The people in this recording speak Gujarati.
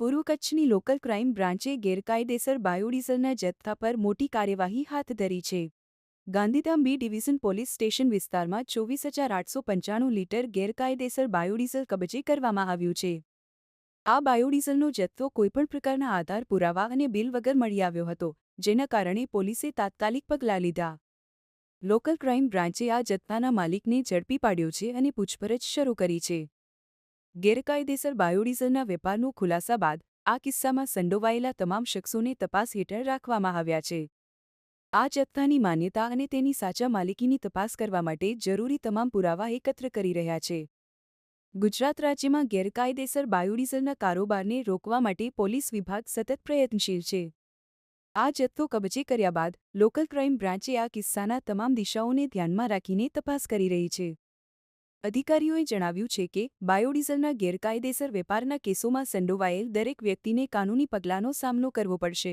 પૂર્વ કચ્છની લોકલ ક્રાઇમ બ્રાન્ચે ગેરકાયદેસર બાયોડીઝલના જથ્થા પર મોટી કાર્યવાહી હાથ ધરી છે. Gandhidham B division police station વિસ્તારમાં ચોવીસ હજાર આઠસો પંચાણું લીટર ગેરકાયદેસર બાયોડીઝલ કબજે કરવામાં આવ્યું છે. આ બાયોડીઝલનો જથ્થો કોઈપણ પ્રકારના આધાર, પુરાવા અને બિલ વગર મળી આવ્યો હતો, જેના કારણે પોલીસે તાત્કાલિક પગલાં લીધા. લોકલ ક્રાઇમ બ્રાન્ચે આ જથ્થાના માલિકને ઝડપી પાડ્યો છે અને પૂછપરછ શરૂ કરી છે. ગેરકાયદેસર બાયોડીઝલના વેપારનો ખુલાસા બાદ આ કિસ્સામાં સંડોવાયેલા તમામ શખ્સોને તપાસ હેઠળ રાખવામાં આવ્યા છે. આ જથ્થાની માન્યતા અને તેની સાચા માલિકીની તપાસ કરવા માટે જરૂરી તમામ પુરાવા એકત્ર કરી રહ્યા છે. ગુજરાત રાજ્યમાં ગેરકાયદેસર બાયોડીઝલના કારોબારને રોકવા માટે પોલીસ વિભાગ સતત પ્રયત્નશીલ છે. આ જથ્થો કબજે કર્યા બાદ લોકલ ક્રાઇમ બ્રાન્ચે આ કિસ્સાના તમામ દિશાઓને ધ્યાનમાં રાખીને તપાસ કરી રહી છે. અધિકારીઓએ જણાવ્યું છે કે, બાયોડીઝલના ગેરકાયદેસર વેપારના કેસોમાં સંડોવાયેલ દરેક વ્યક્તિને કાનૂની પગલાંનો સામનો કરવો પડશે.